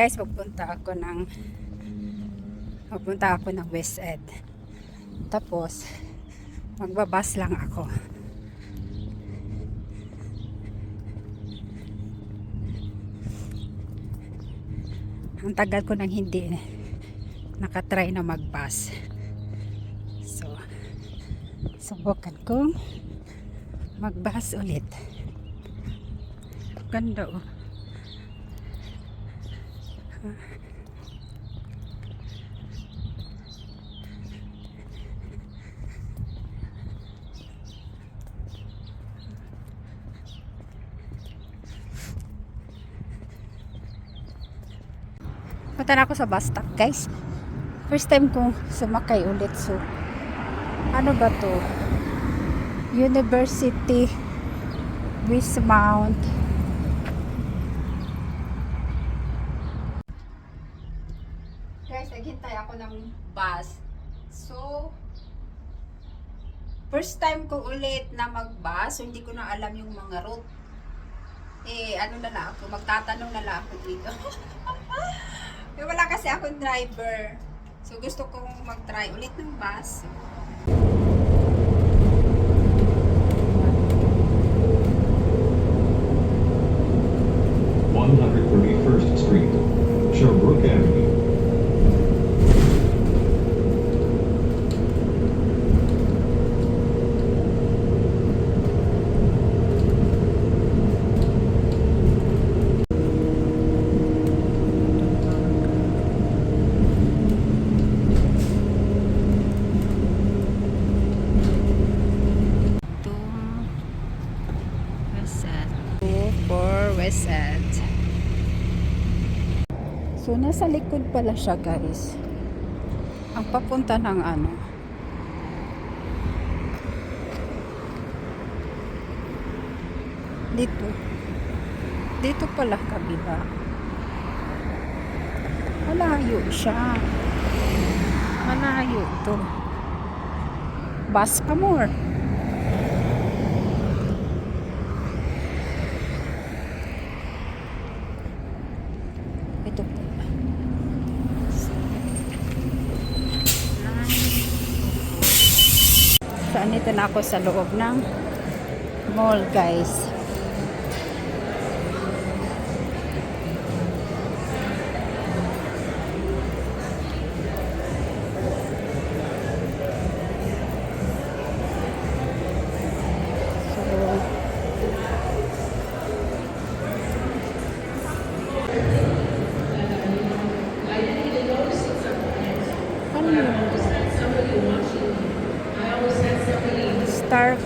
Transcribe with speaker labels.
Speaker 1: guys, pupunta ako ng pupunta ako ng West Ed. Tapos magbabas lang ako. Ang tagal ko nang hindi nakatry na magbus. So, subukan kong magbus ulit. Ganda oh. Punta na ako sa bus stop, guys. First time kong sumakay ulit. So, ano ba to? University Wismount. Guys, naghintay ako ng bus. So, first time ko ulit na mag-bus. So, hindi ko na alam yung mga route. Eh, ano na lang ako, magtatanong na lang ako dito. Eh, wala kasi akong driver. So, gusto kong mag-try ulit ng bus.
Speaker 2: One
Speaker 1: End. So, nasa likod pala siya, guys. Ang papunta ng ano. Dito. Dito pala kabila. Malayo siya. Malayo to. Bus Saan ito na ako sa loob ng mall guys. Star